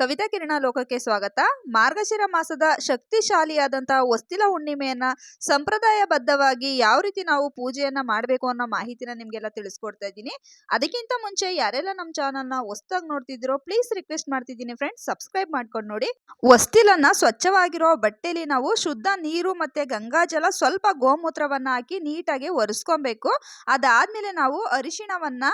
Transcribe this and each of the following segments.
ಕವಿತಾ ಕಿರಣ ಲೋಕಕ್ಕೆ ಸ್ವಾಗತ. ಮಾರ್ಗಶಿರ ಮಾಸದ ಶಕ್ತಿಶಾಲಿಯಾದಂತಹ ವಸ್ತಿಲ ಹುಣ್ಣಿಮೆಯನ್ನ ಸಂಪ್ರದಾಯಬದ್ಧವಾಗಿ ಯಾವ ರೀತಿ ನಾವು ಪೂಜೆಯನ್ನ ಮಾಡಬೇಕು ಅನ್ನೋ ಮಾಹಿತಿನ ನಿಮ್ಗೆಲ್ಲ ತಿಳಿಸ್ಕೊಡ್ತಾ ಇದ್ದೀನಿ. ಅದಕ್ಕಿಂತ ಮುಂಚೆ ಯಾರೆಲ್ಲ ನಮ್ಮ ಚಾನಲ್ನ ಹೊಸ್ತಾಗಿ ನೋಡ್ತಿದ್ರೋ ಪ್ಲೀಸ್ ರಿಕ್ವೆಸ್ಟ್ ಮಾಡ್ತಿದ್ದೀನಿ ಫ್ರೆಂಡ್ಸ್, ಸಬ್ಸ್ಕ್ರೈಬ್ ಮಾಡ್ಕೊಂಡು ನೋಡಿ. ಹೊಸ್ತಿಲನ್ನ ಸ್ವಚ್ಛವಾಗಿರೋ ಬಟ್ಟೆಲಿ ನಾವು ಶುದ್ಧ ನೀರು ಮತ್ತೆ ಗಂಗಾಜಲ ಸ್ವಲ್ಪ ಗೋಮೂತ್ರವನ್ನ ಹಾಕಿ ನೀಟಾಗಿ ಒರೆಸ್ಕೊಬೇಕು. ಅದಾದ್ಮೇಲೆ ನಾವು ಅರಿಶಿಣವನ್ನ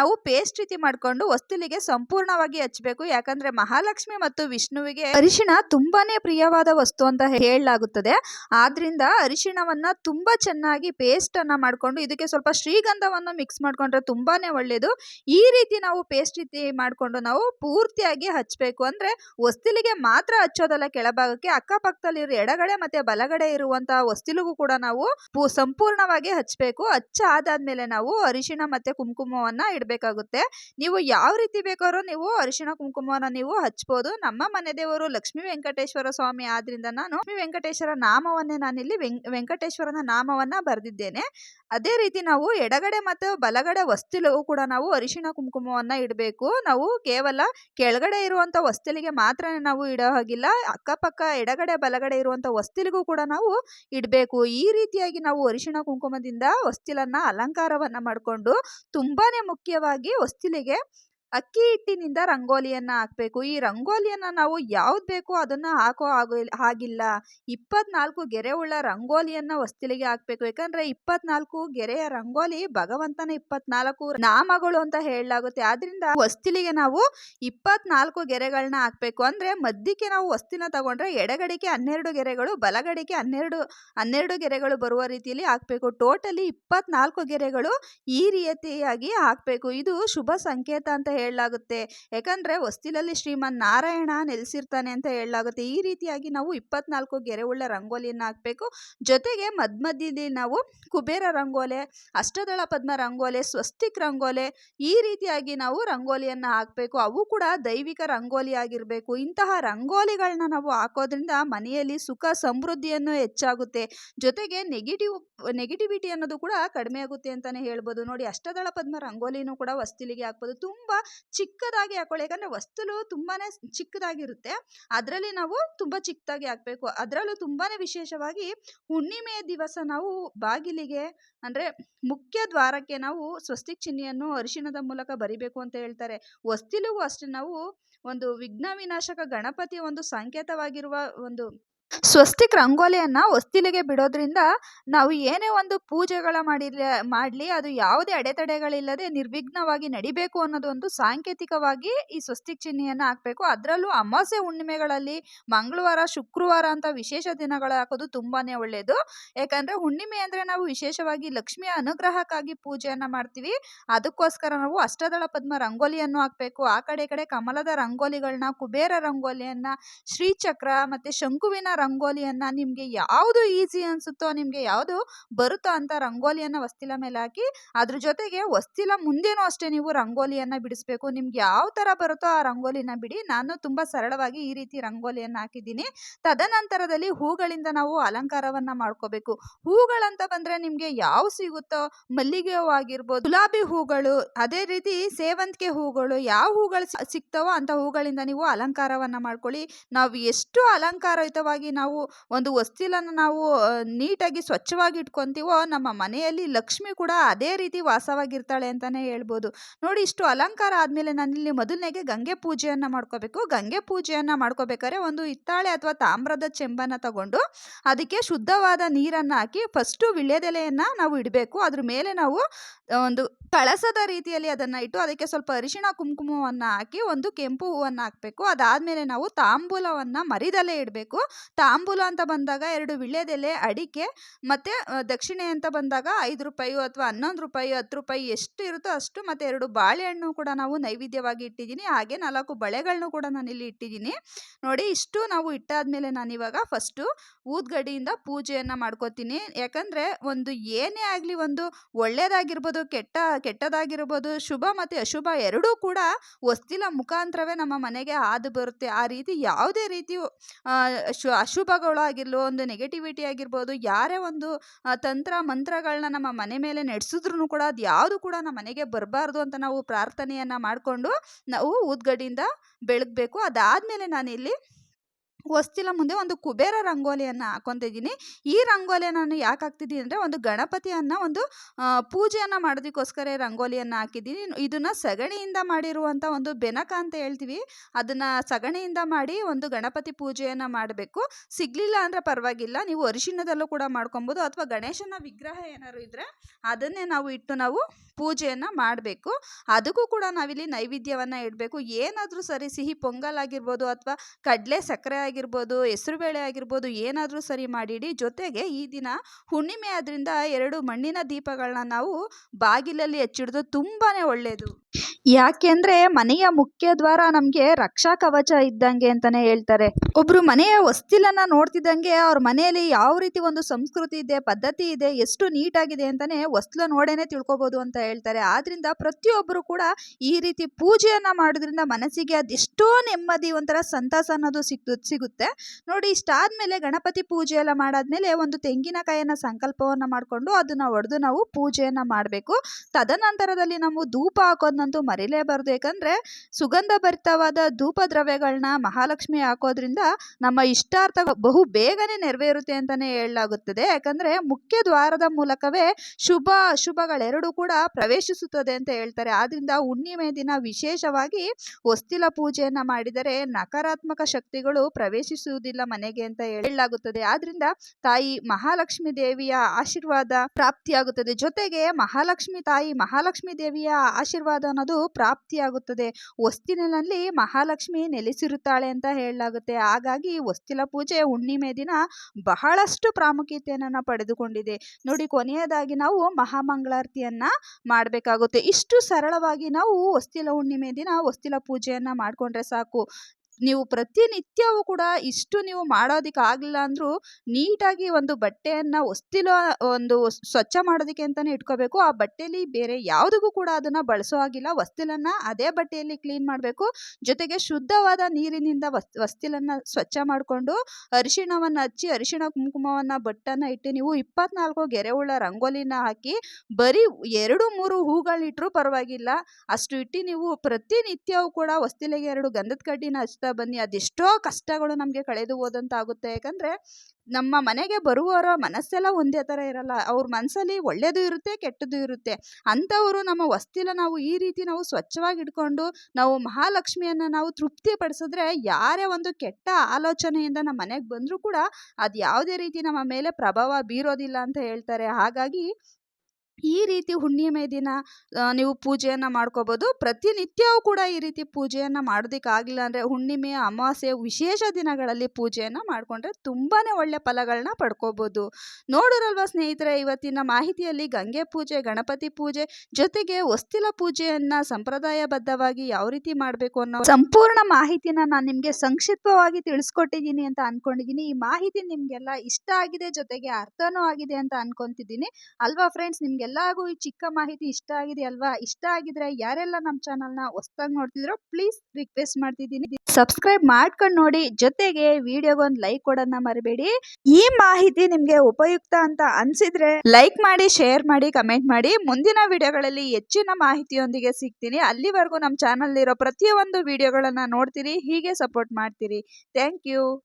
ನಾವು ಪೇಸ್ಟ್ ರೀತಿ ಮಾಡ್ಕೊಂಡು ಹೊಸ್ತಿಲಿಗೆ ಸಂಪೂರ್ಣವಾಗಿ ಹಚ್ಚಬೇಕು ಯಾಕಂದ್ರೆ ಮಹಾಲಕ್ಷ್ಮಿ ಮತ್ತು ವಿಷ್ಣುವಿಗೆ ಅರಿಶಿಣ ತುಂಬಾನೇ ಪ್ರಿಯವಾದ ವಸ್ತು ಅಂತ ಹೇಳಲಾಗುತ್ತದೆ. ಆದ್ರಿಂದ ಅರಿಶಿಣವನ್ನ ತುಂಬಾ ಚೆನ್ನಾಗಿ ಪೇಸ್ಟ್ ಅನ್ನ ಮಾಡ್ಕೊಂಡು ಇದಕ್ಕೆ ಸ್ವಲ್ಪ ಶ್ರೀಗಂಧವನ್ನು ಮಿಕ್ಸ್ ಮಾಡ್ಕೊಂಡ್ರೆ ತುಂಬಾನೇ ಒಳ್ಳೇದು. ಈ ರೀತಿ ನಾವು ಪೇಸ್ಟ್ ರೀತಿ ಮಾಡ್ಕೊಂಡು ನಾವು ಪೂರ್ತಿಯಾಗಿ ಹಚ್ಚಬೇಕು ಅಂದ್ರೆ ವಸ್ತಿಲಿಗೆ ಮಾತ್ರ ಹಚ್ಚೋದಲ್ಲ ಕೆಳಭಾಗಕ್ಕೆ, ಅಕ್ಕಪಕ್ಕದಲ್ಲಿ ಎಡಗಡೆ ಮತ್ತೆ ಬಲಗಡೆ ಇರುವಂತಹ ವಸ್ತಿಲಿಗೂ ಕೂಡ ನಾವು ಸಂಪೂರ್ಣವಾಗಿ ಹಚ್ಚಬೇಕು ಆದ್ಮೇಲೆ ನಾವು ಅರಿಶಿಣ ಮತ್ತೆ ಕುಂಕುಮವನ್ನ ಇಡಬೇಕಾಗುತ್ತೆ. ನೀವು ಯಾವ ರೀತಿ ಬೇಕಾದ್ರೂ ನೀವು ಅರಿಶಿಣ, ಕುಂಕುಮವನ್ನ ನೀವು ಹಚ್ಬೋದು. ನಮ್ಮ ಮನೆ ದೇವರು ಲಕ್ಷ್ಮೀ ವೆಂಕಟೇಶ್ವರ ಸ್ವಾಮಿ ಆದ್ರಿಂದ ನಾನು ಲಕ್ಷ್ಮೀ ವೆಂಕಟೇಶ್ವರ ನಾಮವನ್ನೇ ನಾನಿಲ್ಲಿ ವೆಂಕಟೇಶ್ವರನ ನಾಮವನ್ನ ಬರೆದಿದ್ದೇನೆ. ಅದೇ ರೀತಿ ನಾವು ಎಡಗಡೆ ಮತ್ತು ಬಲಗಡೆ ವಸ್ತಿಲಿಗೂ ಕೂಡ ನಾವು ಅರಿಶಿಣ ಕುಂಕುಮವನ್ನ ಇಡಬೇಕು. ನಾವು ಕೇವಲ ಕೆಳಗಡೆ ಇರುವಂತ ವಸ್ತಿಲಿಗೆ ಮಾತ್ರ ನಾವು ಇಡೋ ಹಾಗಿಲ್ಲ, ಅಕ್ಕಪಕ್ಕ ಎಡಗಡೆ ಬಲಗಡೆ ಇರುವಂತ ವಸ್ತಿಲಿಗೂ ಕೂಡ ನಾವು ಇಡಬೇಕು. ಈ ರೀತಿಯಾಗಿ ನಾವು ಅರಿಶಿಣ ಕುಂಕುಮದಿಂದ ವಸ್ತಿಲನ್ನ ಅಲಂಕಾರವನ್ನ ಮಾಡಿಕೊಂಡು ತುಂಬಾನೇ ಮುಖ್ಯವಾಗಿ ಹೊಸ್ತಿಲಿಗೆ ಅಕ್ಕಿ ಹಿಟ್ಟಿನಿಂದ ರಂಗೋಲಿಯನ್ನ ಹಾಕಬೇಕು. ಈ ರಂಗೋಲಿಯನ್ನ ನಾವು ಯಾವ್ದು ಬೇಕೋ ಅದನ್ನ ಹಾಕೋ ಆಗು- ಹಾಗಿಲ್ಲ. ಇಪ್ಪತ್ನಾಲ್ಕು ಗೆರೆ ಉಳ್ಳ ರಂಗೋಲಿಯನ್ನ ಹೊಸ್ತಿಲಿಗೆ ಹಾಕಬೇಕು. ಯಾಕಂದರೆ ಇಪ್ಪತ್ನಾಲ್ಕು ಗೆರೆಯ ರಂಗೋಲಿ ಭಗವಂತನ ಇಪ್ಪತ್ನಾಲ್ಕು ನಾಮಗಳು ಅಂತ ಹೇಳಲಾಗುತ್ತೆ. ಆದ್ರಿಂದ ಹೊಸ್ತಿಲಿಗೆ ನಾವು ಇಪ್ಪತ್ನಾಲ್ಕು ಗೆರೆಗಳನ್ನ ಹಾಕ್ಬೇಕು. ಅಂದ್ರೆ ಮಧ್ಯಕ್ಕೆ ನಾವು ವಸ್ತಿನ ತಗೊಂಡ್ರೆ ಎಡಗಡೆಗೆ ಹನ್ನೆರಡು ಗೆರೆಗಳು, ಬಲಗಡೆಗೆ ಹನ್ನೆರಡು ಹನ್ನೆರಡು ಗೆರೆಗಳು ಬರುವ ರೀತಿಯಲ್ಲಿ ಹಾಕ್ಬೇಕು. ಟೋಟಲಿ ಇಪ್ಪತ್ನಾಲ್ಕು ಗೆರೆಗಳು ಈ ರೀತಿಯಾಗಿ ಹಾಕ್ಬೇಕು. ಇದು ಶುಭ ಸಂಕೇತ ಅಂತ ಹೇಳಲಾಗುತ್ತೆ. ಯಾಕಂದ್ರೆ ಹೊಸ್ತಿಲಲ್ಲಿ ಶ್ರೀಮನ್ ನಾರಾಯಣ ನೆಲೆಸಿರ್ತಾನೆ ಅಂತ ಹೇಳಲಾಗುತ್ತೆ. ಈ ರೀತಿಯಾಗಿ ನಾವು ಇಪ್ಪತ್ನಾಲ್ಕು ಗೆರೆ ಉಳ್ಳ ರಂಗೋಲಿಯನ್ನು ಹಾಕ್ಬೇಕು. ಜೊತೆಗೆ ಮಧ್ಯ ಮಧ್ಯದಲ್ಲಿ ನಾವು ಕುಬೇರ ರಂಗೋಲೆ, ಅಷ್ಟದಳ ಪದ್ಮ ರಂಗೋಲೆ, ಸ್ವಸ್ತಿಕ್ ರಂಗೋಲೆ ಈ ರೀತಿಯಾಗಿ ನಾವು ರಂಗೋಲಿಯನ್ನು ಹಾಕಬೇಕು. ಅವು ಕೂಡ ದೈವಿಕ ರಂಗೋಲಿ ಆಗಿರಬೇಕು. ಇಂತಹ ರಂಗೋಲಿಗಳನ್ನ ನಾವು ಹಾಕೋದ್ರಿಂದ ಮನೆಯಲ್ಲಿ ಸುಖ ಸಮೃದ್ಧಿಯನ್ನು ಹೆಚ್ಚಾಗುತ್ತೆ. ಜೊತೆಗೆ ನೆಗೆಟಿವ್, ನೆಗೆಟಿವಿಟಿ ಅನ್ನೋದು ಕೂಡ ಕಡಿಮೆ ಆಗುತ್ತೆ ಅಂತಾನೆ ಹೇಳ್ಬೋದು. ನೋಡಿ, ಅಷ್ಟದಳ ಪದ್ಮ ರಂಗೋಲಿನೂ ಕೂಡ ಹೊಸ್ತಿಲಿಗೆ ಹಾಕ್ಬೋದು. ತುಂಬಾ ಚಿಕ್ಕದಾಗಿ ಹಾಕೊಳ್ಳಿ. ಯಾಕಂದ್ರೆ ವಸ್ತುಲು ತುಂಬಾನೇ ಚಿಕ್ಕದಾಗಿರುತ್ತೆ. ಅದರಲ್ಲಿ ನಾವು ತುಂಬಾ ಚಿಕ್ಕದಾಗಿ ಹಾಕ್ಬೇಕು. ಅದರಲ್ಲೂ ತುಂಬಾನೇ ವಿಶೇಷವಾಗಿ ಹುಣ್ಣಿಮೆಯ ದಿವಸ ನಾವು ಬಾಗಿಲಿಗೆ, ಅಂದ್ರೆ ಮುಖ್ಯ ದ್ವಾರಕ್ಕೆ ನಾವು ಸ್ವಸ್ತಿಕ್ ಚಿಹ್ನೆಯನ್ನು ಅರಿಶಿಣದ ಮೂಲಕ ಬರಿಬೇಕು ಅಂತ ಹೇಳ್ತಾರೆ. ವಸ್ತಿಲುಗೂ ಅಷ್ಟೇ ನಾವು ಒಂದು ವಿಘ್ನ ವಿನಾಶಕ ಗಣಪತಿಯ ಒಂದು ಸಂಕೇತವಾಗಿರುವ ಒಂದು ಸ್ವಸ್ತಿಕ್ ರಂಗೋಲಿಯನ್ನ ಹೊಸ್ತಿಲಿಗೆ ಬಿಡೋದ್ರಿಂದ ನಾವು ಏನೇ ಒಂದು ಪೂಜೆಗಳ ಮಾಡಿರ್ಲಿ, ಮಾಡಲಿ ಅದು ಯಾವುದೇ ಅಡೆತಡೆಗಳಿಲ್ಲದೆ ನಿರ್ವಿಘ್ನವಾಗಿ ನಡಿಬೇಕು ಅನ್ನೋದು ಒಂದು ಸಾಂಕೇತಿಕವಾಗಿ ಈ ಸ್ವಸ್ತಿಕ್ ಚಿಹ್ನೆಯನ್ನು ಹಾಕಬೇಕು. ಅದರಲ್ಲೂ ಅಮಾವಾಸ್ಯೆ ಹುಣ್ಣಿಮೆಗಳಲ್ಲಿ ಮಂಗಳವಾರ, ಶುಕ್ರವಾರ ಅಂತ ವಿಶೇಷ ದಿನಗಳು ಹಾಕೋದು ತುಂಬಾನೇ ಒಳ್ಳೆಯದು ಯಾಕಂದ್ರೆ ಹುಣ್ಣಿಮೆ ಅಂದರೆ ನಾವು ವಿಶೇಷವಾಗಿ ಲಕ್ಷ್ಮಿಯ ಅನುಗ್ರಹಕ್ಕಾಗಿ ಪೂಜೆಯನ್ನು ಮಾಡ್ತೀವಿ. ಅದಕ್ಕೋಸ್ಕರ ನಾವು ಅಷ್ಟದಳ ಪದ್ಮ ರಂಗೋಲಿಯನ್ನು ಹಾಕ್ಬೇಕು. ಆ ಕಡೆ ಕಡೆ ಕಮಲದ ರಂಗೋಲಿಗಳನ್ನ, ಕುಬೇರ ರಂಗೋಲಿಯನ್ನ, ಶ್ರೀಚಕ್ರ ಮತ್ತೆ ಶಂಕುವಿನ ರಂಗೋಲಿಯನ್ನ ನಿಮ್ಗೆ ಯಾವುದು ಈಸಿ ಅನ್ಸುತ್ತೋ, ನಿಮ್ಗೆ ಯಾವುದು ಬರುತ್ತೋ ಅಂತ ರಂಗೋಲಿಯನ್ನ ವಸ್ತಿಲ ಮೇಲೆ ಹಾಕಿ, ಅದ್ರ ಜೊತೆಗೆ ವಸ್ತಿಲ ಮುಂದೇನು ಅಷ್ಟೇ ನೀವು ರಂಗೋಲಿಯನ್ನ ಬಿಡಿಸ್ಬೇಕು. ನಿಮ್ಗೆ ಯಾವ ತರ ಬರುತ್ತೋ ಆ ರಂಗೋಲಿನ ಬಿಡಿ. ನಾನು ತುಂಬಾ ಸರಳವಾಗಿ ಈ ರೀತಿ ರಂಗೋಲಿಯನ್ನ ಹಾಕಿದ್ದೀನಿ. ತದನಂತರದಲ್ಲಿ ಹೂಗಳಿಂದ ನಾವು ಅಲಂಕಾರವನ್ನ ಮಾಡ್ಕೋಬೇಕು. ಹೂಗಳಂತ ಬಂದ್ರೆ ನಿಮ್ಗೆ ಯಾವ ಸಿಗುತ್ತೋ, ಮಲ್ಲಿಗೆ ಆಗಿರ್ಬೋದು, ಗುಲಾಬಿ ಹೂಗಳು, ಅದೇ ರೀತಿ ಸೇವಂತಿಗೆ ಹೂಗಳು, ಯಾವ ಹೂಗಳು ಸಿಗ್ತಾವೋ ಅಂತ ಹೂಗಳಿಂದ ನೀವು ಅಲಂಕಾರವನ್ನ ಮಾಡ್ಕೊಳ್ಳಿ. ನಾವು ಎಷ್ಟು ಅಲಂಕಾರಯುತವಾಗಿ ನಾವು ಒಂದು ವಸ್ತಿಲನ್ನು ನಾವು ನೀಟಾಗಿ ಸ್ವಚ್ಛವಾಗಿ ಇಟ್ಕೊಂತೀವೋ, ನಮ್ಮ ಮನೆಯಲ್ಲಿ ಲಕ್ಷ್ಮಿ ಕೂಡ ಅದೇ ರೀತಿ ವಾಸವಾಗಿರ್ತಾಳೆ ಅಂತಲೇ ಹೇಳ್ಬೋದು. ನೋಡಿ, ಇಷ್ಟು ಅಲಂಕಾರ ಆದಮೇಲೆ ನಾನಿಲ್ಲಿ ಮೊದಲನೇಗೆ ಗಂಗೆ ಪೂಜೆಯನ್ನು ಮಾಡ್ಕೋಬೇಕು. ಗಂಗೆ ಪೂಜೆಯನ್ನು ಮಾಡ್ಕೋಬೇಕಾದ್ರೆ ಒಂದು ಹಿತ್ತಾಳೆ ಅಥವಾ ತಾಮ್ರದ ಚೆಂಬನ್ನು ತಗೊಂಡು ಅದಕ್ಕೆ ಶುದ್ಧವಾದ ನೀರನ್ನು ಹಾಕಿ ಫಸ್ಟು ವಿಳ್ಯದೆಲೆಯನ್ನು ನಾವು ಇಡಬೇಕು. ಅದ್ರ ಮೇಲೆ ನಾವು ಒಂದು ಕಳಸದ ರೀತಿಯಲ್ಲಿ ಅದನ್ನು ಇಟ್ಟು ಅದಕ್ಕೆ ಸ್ವಲ್ಪ ಅರಿಶಿಣ ಕುಂಕುಮವನ್ನು ಹಾಕಿ ಒಂದು ಕೆಂಪು ಹೂವನ್ನು ಹಾಕಬೇಕು. ಅದಾದಮೇಲೆ ನಾವು ತಾಂಬೂಲವನ್ನು ಮರಿದಲ್ಲೇ ಇಡಬೇಕು. ತಾಂಬೂಲ ಅಂತ ಬಂದಾಗ ಎರಡು ವಿಳ್ಯದೆಲೆ ಅಡಿಕೆ ಮತ್ತೆ ದಕ್ಷಿಣೆ ಅಂತ ಬಂದಾಗ ಐದು ರೂಪಾಯಿ ಅಥವಾ ಹನ್ನೊಂದು ರೂಪಾಯಿ, ಹತ್ತು ರೂಪಾಯಿ ಎಷ್ಟು ಇರುತ್ತೋ ಅಷ್ಟು ಮತ್ತೆ ಎರಡು ಬಾಳೆಹಣ್ಣು ಕೂಡ ನಾವು ನೈವೇದ್ಯವಾಗಿ ಇಟ್ಟಿದ್ದೀನಿ. ಹಾಗೆ ನಾಲ್ಕು ಬಳೆಗಳನ್ನು ಕೂಡ ನಾನು ಇಲ್ಲಿ ಇಟ್ಟಿದ್ದೀನಿ. ನೋಡಿ ಇಷ್ಟು ನಾವು ಇಟ್ಟಾದ್ಮೇಲೆ ನಾನು ಇವಾಗ ಫಸ್ಟು ಊದ್ಗಡ್ಡಿಯಿಂದ ಪೂಜೆಯನ್ನು ಮಾಡ್ಕೋತೀನಿ. ಯಾಕಂದ್ರೆ ಒಂದು ಏನೇ ಆಗಲಿ ಒಂದು ಒಳ್ಳೆಯದಾಗಿರ್ಬೋದು ಕೆಟ್ಟ, ಕೆಟ್ಟದಾಗಿರ್ಬೋದು, ಶುಭ ಮತ್ತು ಅಶುಭ ಎರಡೂ ಕೂಡ ಹೊಸ್ತಿಲ ಮುಖಾಂತರವೇ ನಮ್ಮ ಮನೆಗೆ ಹಾದು ಬರುತ್ತೆ. ಆ ರೀತಿ ಯಾವುದೇ ರೀತಿ ಅಶುಭಗಳು ಆಗಿರ್ಲು ಒಂದು ನೆಗೆಟಿವಿಟಿ ಆಗಿರ್ಬೋದು, ಯಾರೇ ಒಂದು ತಂತ್ರ ಮಂತ್ರಗಳನ್ನ ನಮ್ಮ ಮನೆ ಮೇಲೆ ನಡೆಸಿದ್ರು ಕೂಡ ಅದು ಯಾವುದು ಕೂಡ ನಮ್ಮ ಮನೆಗೆ ಬರಬಾರ್ದು ಅಂತ ನಾವು ಪ್ರಾರ್ಥನೆಯನ್ನು ಮಾಡಿಕೊಂಡು ನಾವು ಊದ್ಗಡ್ಡಿಯಿಂದ ಬೆಳಗಬೇಕು. ಅದಾದಮೇಲೆ ನಾನಿಲ್ಲಿ ಹೊಸ್ತಿಲ ಮುಂದೆ ಒಂದು ಕುಬೇರ ರಂಗೋಲಿಯನ್ನು ಹಾಕೊತಿದ್ದೀನಿ ಈ ರಂಗೋಲಿ ನಾನು ಯಾಕೆ ಹಾಕ್ತಿದ್ದೀನಿ ಅಂದರೆ ಒಂದು ಗಣಪತಿಯನ್ನು ಒಂದು ಪೂಜೆಯನ್ನು ಮಾಡೋದಕ್ಕೋಸ್ಕರ ರಂಗೋಲಿಯನ್ನ ಹಾಕಿದ್ದೀನಿ. ಇದನ್ನು ಸಗಣಿಯಿಂದ ಮಾಡಿರುವಂಥ ಒಂದು ಬೆನಕ ಅಂತ ಹೇಳ್ತೀವಿ. ಅದನ್ನು ಸಗಣಿಯಿಂದ ಮಾಡಿ ಒಂದು ಗಣಪತಿ ಪೂಜೆಯನ್ನು ಮಾಡಬೇಕು. ಸಿಗಲಿಲ್ಲ ಅಂದರೆ ಪರವಾಗಿಲ್ಲ. ನೀವು ಅರಿಶಿಣದಲ್ಲೂ ಕೂಡ ಮಾಡ್ಕೊಬೋದು ಅಥವಾ ಗಣೇಶನ ವಿಗ್ರಹ ಏನಾದ್ರು ಇದ್ದರೆ ಅದನ್ನೇ ನಾವು ಇಟ್ಟು ನಾವು ಪೂಜೆಯನ್ನು ಮಾಡಬೇಕು. ಅದಕ್ಕೂ ಕೂಡ ನಾವಿಲ್ಲಿ ನೈವೇದ್ಯವನ್ನು ಇಡಬೇಕು. ಏನಾದರೂ ಸರಿ ಸಿಹಿ, ಪೊಂಗಲ್ ಆಗಿರ್ಬೋದು ಅಥವಾ ಕಡಲೆ ಸಕ್ಕರೆ ಆಗಿರ್ಬೋದು ಹೆಸರುಬೇಳೆ ಆಗಿರ್ಬೋದು, ಏನಾದರೂ ಸರಿ ಮಾಡಿಡಿ. ಜೊತೆಗೆ ಈ ದಿನ ಹುಣ್ಣಿಮೆ ಆದ್ರಿಂದ ಎರಡು ಮಣ್ಣಿನ ದೀಪಗಳನ್ನ ನಾವು ಬಾಗಿಲಲ್ಲಿ ಹಚ್ಚಿಡೋದು ತುಂಬಾ ಒಳ್ಳೆಯದು ಯಾಕೆಂದ್ರೆ ಮನೆಯ ಮುಖ್ಯ ದ್ವಾರ ನಮಗೆ ರಕ್ಷಾ ಕವಚ ಇದ್ದಂಗೆ ಅಂತಾನೆ ಹೇಳ್ತಾರೆ. ಒಬ್ರು ಮನೆಯ ಹೊಸ್ತಿಲನ್ನ ನೋಡ್ತಿದ್ದಂಗೆ ಅವ್ರ ಮನೆಯಲ್ಲಿ ಯಾವ ರೀತಿ ಒಂದು ಸಂಸ್ಕೃತಿ ಇದೆ, ಪದ್ಧತಿ ಇದೆ, ಎಷ್ಟು ನೀಟಾಗಿದೆ ಅಂತಾನೆ ಹೊಸ್ಲು ನೋಡೇನೆ ತಿಳ್ಕೊಬೋದು ಅಂತ ಹೇಳ್ತಾರೆ. ಆದ್ರಿಂದ ಪ್ರತಿಯೊಬ್ಬರು ಕೂಡ ಈ ರೀತಿ ಪೂಜೆಯನ್ನ ಮಾಡೋದ್ರಿಂದ ಮನಸ್ಸಿಗೆ ಅದೆಷ್ಟೋ ನೆಮ್ಮದಿ ಒಂಥರ ಸಂತಸ ಅನ್ನೋದು ಸಿಗ್ತು ಸಿಗುತ್ತೆ. ನೋಡಿ ಇಷ್ಟಾದ್ಮೇಲೆ ಗಣಪತಿ ಪೂಜೆ ಎಲ್ಲ ಮಾಡಾದ್ಮೇಲೆ ಒಂದು ತೆಂಗಿನಕಾಯಿಯನ್ನ ಸಂಕಲ್ಪವನ್ನ ಮಾಡಿಕೊಂಡು ಅದನ್ನ ಒಡೆದು ನಾವು ಪೂಜೆಯನ್ನ ಮಾಡಬೇಕು. ತದನಂತರದಲ್ಲಿ ನಾವು ಧೂಪ ಹಾಕೋದನ್ನಂತೂ ಮರಿಲೇಬಾರ್ದು. ಯಾಕಂದ್ರೆ ಸುಗಂಧ ಭರಿತವಾದ ಧೂಪ ದ್ರವ್ಯಗಳನ್ನ ಮಹಾಲಕ್ಷ್ಮಿ ಹಾಕೋದ್ರಿಂದ ನಮ್ಮ ಇಷ್ಟಾರ್ಥ ಬಹು ಬೇಗನೆ ನೆರವೇರುತ್ತೆ ಅಂತಾನೆ ಹೇಳಲಾಗುತ್ತದೆ. ಯಾಕಂದ್ರೆ, ಮುಖ್ಯ ದ್ವಾರದ ಮೂಲಕವೇ ಶುಭ ಅಶುಭಗಳೆರಡೂ ಕೂಡ ಪ್ರವೇಶಿಸುತ್ತದೆ ಅಂತ ಹೇಳ್ತಾರೆ. ಆದ್ರಿಂದ ಹುಣ್ಣಿಮೆ ದಿನ ವಿಶೇಷವಾಗಿ ಹೊಸ್ತಿಲ ಪೂಜೆಯನ್ನ ಮಾಡಿದರೆ ನಕಾರಾತ್ಮಕ ಶಕ್ತಿಗಳು ಪ್ರವೇಶಿಸುವುದಿಲ್ಲ ಮನೆಗೆ ಅಂತ ಹೇಳಲಾಗುತ್ತದೆ. ಆದ್ರಿಂದ ತಾಯಿ ಮಹಾಲಕ್ಷ್ಮಿ ದೇವಿಯ ಆಶೀರ್ವಾದ ಪ್ರಾಪ್ತಿಯಾಗುತ್ತದೆ. ಜೊತೆಗೆ ಮಹಾಲಕ್ಷ್ಮಿ ತಾಯಿ ಮಹಾಲಕ್ಷ್ಮಿ ದೇವಿಯ ಆಶೀರ್ವಾದ ಅನ್ನೋದು ಪ್ರಾಪ್ತಿಯಾಗುತ್ತದೆ. ಹೊಸ್ತಿಲಿನಲ್ಲಿ ಮಹಾಲಕ್ಷ್ಮಿ ನೆಲೆಸಿರುತ್ತಾಳೆ ಅಂತ ಹೇಳಲಾಗುತ್ತೆ. ಹಾಗಾಗಿ ಹೊಸ್ತಿಲ ಪೂಜೆ ಹುಣ್ಣಿಮೆ ದಿನ ಬಹಳಷ್ಟು ಪ್ರಾಮುಖ್ಯತೆಯನ್ನು ಪಡೆದುಕೊಂಡಿದೆ. ನೋಡಿ, ಕೊನೆಯದಾಗಿ ನಾವು ಮಹಾಮಂಗಳಾರತಿಯನ್ನ ಮಾಡಬೇಕಾಗುತ್ತೆ. ಇಷ್ಟು ಸರಳವಾಗಿ ನಾವು ಹೊಸ್ತಿಲ ಹುಣ್ಣಿಮೆ ದಿನ ಹೊಸ್ತಿಲ ಪೂಜೆಯನ್ನು ಮಾಡಿಕೊಂಡ್ರೆ ಸಾಕು. ನೀವು ಪ್ರತಿನಿತ್ಯವೂ ಕೂಡ ಇಷ್ಟು ನೀವು ಮಾಡೋದಕ್ಕೆ ಆಗಲಿಲ್ಲ ಅಂದರೂ ನೀಟಾಗಿ ಒಂದು ಬಟ್ಟೆಯನ್ನು ಹೊಸ್ತಿಲೋ, ಒಂದು ಸ್ವಚ್ಛ ಮಾಡೋದಕ್ಕೆ ಅಂತಲೇ ಇಟ್ಕೋಬೇಕು. ಆ ಬಟ್ಟೆಯಲ್ಲಿ ಬೇರೆ ಯಾವುದಕ್ಕೂ ಕೂಡ ಅದನ್ನು ಬಳಸೋ ಹಾಗಿಲ್ಲ. ವಸ್ತಿಲನ್ನು ಅದೇ ಬಟ್ಟೆಯಲ್ಲಿ ಕ್ಲೀನ್ ಮಾಡಬೇಕು. ಜೊತೆಗೆ ಶುದ್ಧವಾದ ನೀರಿನಿಂದ ವಸ್ ಹೊಸ್ತಿಲನ್ನು ಸ್ವಚ್ಛ ಮಾಡಿಕೊಂಡು ಅರಿಶಿಣವನ್ನು ಹಚ್ಚಿ, ಅರಿಶಿಣ ಕುಂಕುಮವನ್ನು, ಬಟ್ಟನ್ನು ಇಟ್ಟು ನೀವು ಇಪ್ಪತ್ನಾಲ್ಕು ಗೆರೆವುಳ್ಳ ರಂಗೋಲಿನ ಹಾಕಿ ಬರೀ ಎರಡು, ಮೂರು ಹೂಗಳಿಟ್ಟರೂ ಪರವಾಗಿಲ್ಲ. ಅಷ್ಟು ಇಟ್ಟು ನೀವು ಪ್ರತಿನಿತ್ಯವೂ ಕೂಡ ವಸ್ತಿಲೆಗೆ ಎರಡು ಗಂಧದ ಕಡ್ಡಿನ ಹಚ್ತಾ ಬನ್ನಿ. ಅದೆಷ್ಟೋ ಕಷ್ಟಗಳು ನಮಗೆ ಕಳೆದು ಹೋದಂತಾಗುತ್ತೆ. ಯಾಕಂದರೆ ನಮ್ಮ ಮನೆಗೆ ಬರುವವರ ಮನಸ್ಸೆಲ್ಲ ಒಂದೇ ಥರ ಇರಲ್ಲ. ಅವ್ರ ಮನಸ್ಸಲ್ಲಿ ಒಳ್ಳೆಯದು ಇರುತ್ತೆ, ಕೆಟ್ಟದ್ದು ಇರುತ್ತೆ. ಅಂಥವರು ನಮ್ಮ ವಸ್ತಿಲ ನಾವು ಈ ರೀತಿ ನಾವು ಸ್ವಚ್ಛವಾಗಿ ಇಟ್ಕೊಂಡು ನಾವು ಮಹಾಲಕ್ಷ್ಮಿಯನ್ನು ನಾವು ತೃಪ್ತಿ ಪಡಿಸಿದ್ರೆ ಯಾರೇ ಒಂದು ಕೆಟ್ಟ ಆಲೋಚನೆಯಿಂದ ನಮ್ಮ ಮನೆಗೆ ಬಂದರೂ ಕೂಡ ಅದು ಯಾವುದೇ ರೀತಿ ನಮ್ಮ ಮೇಲೆ ಪ್ರಭಾವ ಬೀರೋದಿಲ್ಲ ಅಂತ ಹೇಳ್ತಾರೆ. ಹಾಗಾಗಿ ಈ ರೀತಿ ಹುಣ್ಣಿಮೆ ದಿನ ನೀವು ಪೂಜೆಯನ್ನು ಮಾಡ್ಕೋಬೋದು. ಪ್ರತಿನಿತ್ಯವೂ ಕೂಡ ಈ ರೀತಿ ಪೂಜೆಯನ್ನು ಮಾಡೋದಕ್ಕಾಗಿಲ್ಲ ಅಂದರೆ ಹುಣ್ಣಿಮೆ, ಅಮಾವಾಸ್ಯೆ ವಿಶೇಷ ದಿನಗಳಲ್ಲಿ ಪೂಜೆಯನ್ನು ಮಾಡಿಕೊಂಡ್ರೆ ತುಂಬಾ ಒಳ್ಳೆ ಫಲಗಳನ್ನ ಪಡ್ಕೋಬೋದು. ನೋಡಿರಲ್ವ ಸ್ನೇಹಿತರೆ, ಇವತ್ತಿನ ಮಾಹಿತಿಯಲ್ಲಿ ಗಂಗೆ ಪೂಜೆ, ಗಣಪತಿ ಪೂಜೆ ಜೊತೆಗೆ ಹೊಸ್ತಿಲ ಪೂಜೆಯನ್ನು ಸಂಪ್ರದಾಯಬದ್ಧವಾಗಿ ಯಾವ ರೀತಿ ಮಾಡಬೇಕು ಅನ್ನೋ ಸಂಪೂರ್ಣ ಮಾಹಿತಿನ ನಾನು ನಿಮಗೆ ಸಂಕ್ಷಿಪ್ತವಾಗಿ ತಿಳಿಸ್ಕೊಟ್ಟಿದ್ದೀನಿ ಅಂತ ಅನ್ಕೊಂಡಿದ್ದೀನಿ ಈ ಮಾಹಿತಿ ನಿಮಗೆಲ್ಲ ಇಷ್ಟ ಆಗಿದೆ ಜೊತೆಗೆ ಅರ್ಥನೂ ಆಗಿದೆ ಅಂತ ಅನ್ಕೊಂತಿದ್ದೀನಿ ಅಲ್ವಾ ಫ್ರೆಂಡ್ಸ್ ನಿಮ್ಗೆಲ್ಲರಿಗೂ ಈ ಚಿಕ್ಕ ಮಾಹಿತಿ ಇಷ್ಟ ಆಗಿದೆ ಅಲ್ವಾ? ಇಷ್ಟ ಆಗಿದ್ರೆ ಯಾರೆಲ್ಲ ನಮ್ಮ ಚಾನಲ್ನ ಹೊಸ್ದಾಗಿ ನೋಡ್ತಿದ್ರೋ ಪ್ಲೀಸ್ ರಿಕ್ವೆಸ್ಟ್ ಮಾಡ್ತಿದ್ದೀನಿ. ಸಬ್ಸ್ಕ್ರೈಬ್ ಮಾಡ್ಕೊಂಡು ನೋಡಿ, ಜೊತೆಗೆ ವಿಡಿಯೋಗೊಂದು ಲೈಕ್ ಕೊಡೋದನ್ನ ಮರಿಬೇಡಿ. ಈ ಮಾಹಿತಿ ನಿಮಗೆ ಉಪಯುಕ್ತ ಅಂತ ಅನ್ಸಿದ್ರೆ ಲೈಕ್ ಮಾಡಿ, ಶೇರ್ ಮಾಡಿ, ಕಮೆಂಟ್ ಮಾಡಿ. ಮುಂದಿನ ವಿಡಿಯೋಗಳಲ್ಲಿ ಹೆಚ್ಚಿನ ಮಾಹಿತಿಯೊಂದಿಗೆ ಸಿಗ್ತೀನಿ. ಅಲ್ಲಿವರೆಗೂ ನಮ್ಮ ಚಾನಲ್ ಇರೋ ಪ್ರತಿಯೊಂದು ವಿಡಿಯೋಗಳನ್ನ ನೋಡ್ತೀರಿ, ಹೀಗೆ ಸಪೋರ್ಟ್ ಮಾಡ್ತೀರಿ. Thank you.